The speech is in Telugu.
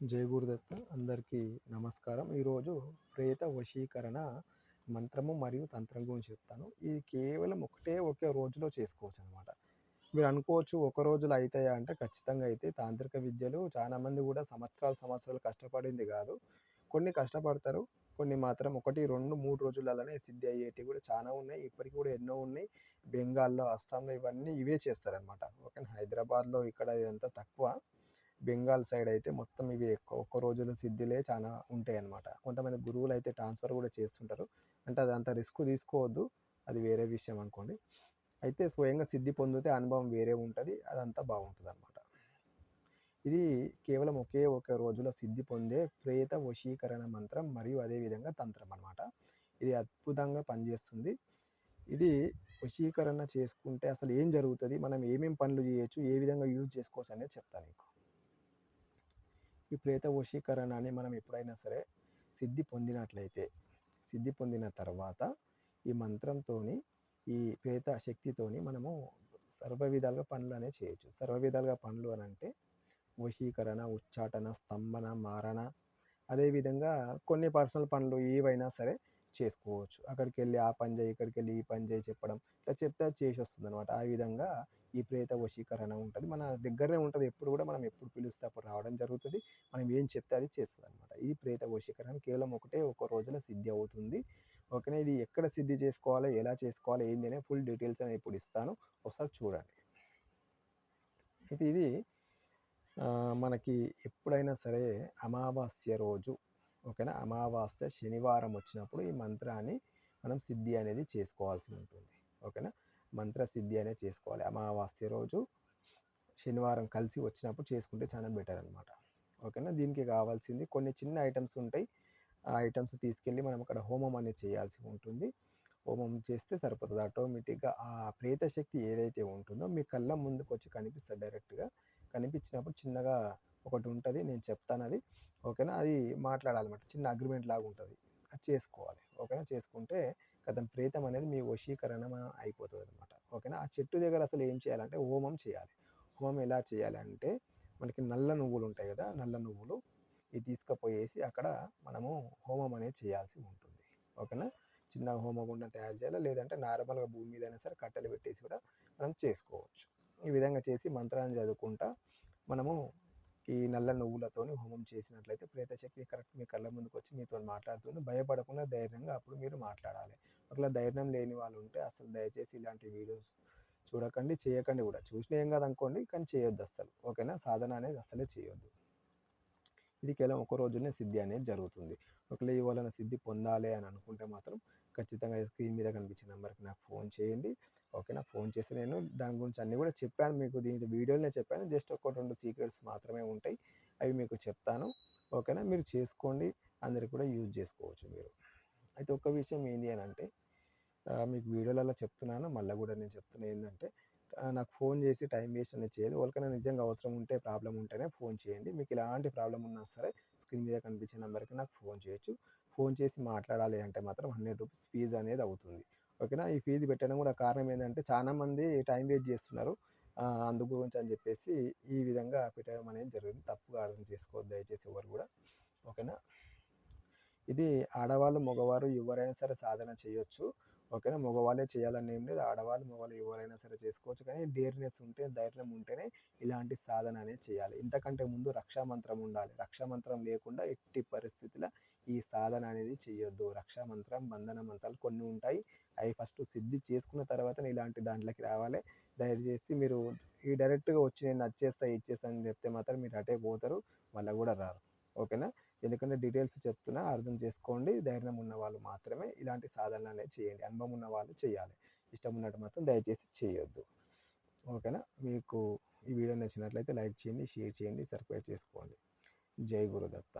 జై గురుదత్త అందరికీ నమస్కారం. ఈరోజు ప్రేత వశీకరణ మంత్రము మరియు తంత్రం గురించి చెప్తాను. ఇది కేవలం ఒకటే ఒకే రోజులో చేసుకోవచ్చు అనమాట మీరు అనుకోవచ్చు ఒక రోజులో అవుతాయా అంటే ఖచ్చితంగా అయితే తాంత్రిక విద్యలు చాలామంది కూడా సంవత్సరాలు సంవత్సరాలు కష్టపడింది కాదు. కొన్ని కష్టపడతారు కొన్ని మాత్రం ఒకటి రెండు మూడు రోజులలోనే సిద్ధి అయ్యేటివి కూడా చాలా ఉన్నాయి. ఇప్పటికి కూడా ఎన్నో ఉన్నాయి. బెంగాల్లో అస్సాంలో ఇవన్నీ ఇవే చేస్తారనమాట ఓకే హైదరాబాద్లో ఇక్కడ ఇదంతా తక్కువ. బెంగాల్ సైడ్ అయితే మొత్తం ఇవి ఎక్కువ. ఒక్క రోజుల సిద్ధిలే చాలా ఉంటాయి అన్నమాట కొంతమంది గురువులు అయితే ట్రాన్స్ఫర్ కూడా చేస్తుంటారు. అంటే అది అంత రిస్క్ తీసుకోవద్దు. అది వేరే విషయం అనుకోండి. అయితే స్వయంగా సిద్ధి పొందితే అనుభవం వేరే ఉంటుంది. అదంతా బాగుంటుంది అనమాట ఇది కేవలం ఒకే ఒక రోజులో సిద్ధి పొందే ప్రేత వశీకరణ మంత్రం మరియు అదేవిధంగా తంత్రం అనమాట ఇది అద్భుతంగా పనిచేస్తుంది. ఇది వశీకరణ చేసుకుంటే అసలు ఏం జరుగుతుంది? మనం ఏమేమి పనులు చేయొచ్చు? ఏ విధంగా యూజ్ చేసుకోవచ్చు అనేది చెప్తాను నీకు. ఈ ప్రేత వశీకరణ అని మనం ఎప్పుడైనా సరే సిద్ధి పొందినట్లయితే సిద్ధి పొందిన తర్వాత ఈ మంత్రంతో ఈ ప్రేత శక్తితోని మనము సర్వ విధాలుగా పనులు అనేది చేయొచ్చు. సర్వ విధాలుగా పనులు అని అంటే వశీకరణ ఉచ్చాటన స్తంభన మారణ అదేవిధంగా కొన్ని పర్సనల్ పనులు ఏవైనా సరే చేసుకోవచ్చు. అక్కడికి వెళ్ళి ఆ పని చేయి ఇక్కడికి వెళ్ళి ఈ పని చేయి చెప్పడం ఇట్లా చెప్తే చేసి వస్తుంది అనమాట ఆ విధంగా ఈ ప్రేత వశీకరణ ఉంటుంది. మన దగ్గరనే ఉంటుంది. ఎప్పుడు కూడా మనం ఎప్పుడు పిలిస్తే అప్పుడు రావడం జరుగుతుంది. మనం ఏం చెప్తే అది చేస్తుంది అనమాట ఇది ప్రేత వశీకరణ కేవలం ఒకటే ఒక రోజులో సిద్ధి అవుతుంది. ఓకేనా? ఇది ఎక్కడ సిద్ధి చేసుకోవాలి? ఎలా చేసుకోవాలి? ఏంది? అనే ఫుల్ డీటెయిల్స్ అనేది ఇప్పుడు ఇస్తాను. ఒకసారి చూడండి. అయితే ఇది మనకి ఎప్పుడైనా సరే అమావాస్య రోజు ఓకేనా? అమావాస్య శనివారం వచ్చినప్పుడు ఈ మంత్రాన్ని మనం సిద్ధి అనేది చేసుకోవాల్సి ఉంటుంది. ఓకేనా? మంత్ర సిద్ధి అనేది చేసుకోవాలి. అమావాస్య రోజు శనివారం కలిసి వచ్చినప్పుడు చేసుకుంటే చాలా బెటర్ అనమాట ఓకేనా? దీనికి కావాల్సింది కొన్ని చిన్న ఐటమ్స్ ఉంటాయి. ఆ ఐటమ్స్ తీసుకెళ్ళి మనం అక్కడ హోమం అనేది చేయాల్సి ఉంటుంది. హోమం చేస్తే సరిపోతుంది. ఆటోమేటిక్గా ఆ ప్రేత శక్తి ఏదైతే ఉంటుందో మీ కళ్ళ ముందుకు వచ్చి కనిపిస్తుంది డైరెక్ట్గా. కనిపించినప్పుడు చిన్నగా ఒకటి ఉంటుంది. నేను చెప్తాను అది ఓకేనా? అది మాట్లాడాలన్నమాట. చిన్న అగ్రిమెంట్ లాగా ఉంటుంది. చేసుకోవాలి. ఓకేనా? చేసుకుంటే కదా ప్రేతం అనేది మీ వశీకరణ అయిపోతుంది అనమాట ఓకేనా? ఆ చెట్టు దగ్గర అసలు ఏం చేయాలంటే హోమం చేయాలి. హోమం ఎలా చేయాలంటే మనకి నల్ల నువ్వులు ఉంటాయి కదా నల్ల నువ్వులు ఇవి తీసుకుపోయేసి అక్కడ మనము హోమం అనేది చేయాల్సి ఉంటుంది. ఓకేనా? చిన్న హోమగుండం తయారు చేయాలి? లేదంటే నార్మల్గా భూమి మీద అయినా సరే కట్టెలు పెట్టేసి కూడా మనం చేసుకోవచ్చు. ఈ విధంగా చేసి మంత్రాన్ని చదువుకుంటా మనము ఈ నల్ల నువ్వులతోని హోమం చేసినట్లయితే ప్రేతశక్తి కరెక్ట్ మీ కళ్ళ ముందుకు వచ్చి మీతో మాట్లాడుతుంది భయపడకుండా ధైర్యంగా అప్పుడు మీరు మాట్లాడాలి. ఒకవేళ ధైర్యం లేని వాళ్ళు ఉంటే అసలు దయచేసి ఇలాంటి వీడియోస్ చూడకండి చేయకండి కూడా. చూసిన ఏం కాదు అనుకోండి కానీ చేయొద్దు అసలు ఓకేనా? సాధన అనేది అసలే చేయొద్దు. ఇది కేవలం ఒక రోజునే సిద్ధి అనేది జరుగుతుంది. ఒకవేళ ఇవాళ సిద్ధి పొందాలి అని అనుకుంటే మాత్రం ఖచ్చితంగా స్క్రీన్ మీద కనిపించే నెంబర్కి నాకు ఫోన్ చేయండి. ఓకేనా ఫోన్ చేసి నేను దాని గురించి అన్నీ కూడా చెప్పాను. మీకు దీని వీడియోలోనే చెప్పాను. జస్ట్ ఒక రెండు సీక్రెట్స్ మాత్రమే ఉంటాయి. అవి మీకు చెప్తాను. ఓకేనా? మీరు చేసుకోండి. అందరికి కూడా యూజ్ చేసుకోవచ్చు మీరు. అయితే ఒక విషయం ఏంటి అని అంటే మీకు వీడియోలలో చెప్తున్నాను. మళ్ళీ కూడా నేను చెప్తున్నా ఏంటంటే నాకు ఫోన్ చేసి టైం వేస్ట్ అనేది చేయదు. వాళ్ళకైనా నిజంగా అవసరం ఉంటే ప్రాబ్లం ఉంటేనే ఫోన్ చేయండి. మీకు ఎలాంటి ప్రాబ్లం ఉన్నా సరే స్క్రీన్ మీద కనిపించే నెంబర్కి నాకు ఫోన్ చేయొచ్చు. ఫోన్ చేసి మాట్లాడాలి అంటే మాత్రం హండ్రెడ్ రూపీస్ ఫీజు అనేది అవుతుంది. ఓకేనా? ఈ ఫీజు పెట్టడం కూడా కారణం ఏంటంటే చాలామంది టైం వేస్ట్ చేస్తున్నారు. అందు గురించి అని చెప్పేసి ఈ విధంగా పెట్టడం అనేది జరిగింది. తప్పుగా అర్థం చేసుకోవద్దు దయచేసి ఎవరు కూడా. ఓకేనా? ఇది ఆడవాళ్ళు మగవారు ఎవరైనా సరే సాధన చేయొచ్చు. ఓకేనా? మగవాళ్ళే చేయాలని ఏం లేదు. ఆడవాళ్ళు మగవాళ్ళు ఎవరైనా సరే చేసుకోవచ్చు. కానీ డేర్నెస్ ఉంటే ధైర్యం ఉంటేనే ఇలాంటి సాధన అనేది చేయాలి. ఇంతకంటే ముందు రక్షామంత్రం ఉండాలి. రక్షామంత్రం లేకుండా ఎట్టి పరిస్థితుల ఈ సాధన అనేది చేయొద్దు రక్షామంత్రం బంధన మంత్రాలు కొన్ని ఉంటాయి. అవి ఫస్ట్ సిద్ధి చేసుకున్న తర్వాత ఇలాంటి దాంట్లోకి రావాలి. దయచేసి మీరు ఈ డైరెక్ట్గా వచ్చి నేను నచ్చేస్తా ఇచ్చేస్తా అని చెప్తే మాత్రం మీరు అటే పోతారు. మళ్ళీ కూడా రారు. ఓకేనా? ఎందుకంటే డీటెయిల్స్ చెప్తున్నా అర్థం చేసుకోండి ధైర్యం ఉన్న వాళ్ళు మాత్రమే ఇలాంటి సాధనలు చేయండి. అనుభవం ఉన్న వాళ్ళు చేయాలి. ఇష్టం ఉన్నట్టు మాత్రం దయచేసి చేయొద్దు. ఓకేనా? మీకు ఈ వీడియో నచ్చినట్లయితే లైక్ చేయండి షేర్ చేయండి సబ్స్క్రైబ్ చేసుకోండి. జై గురుదత్త.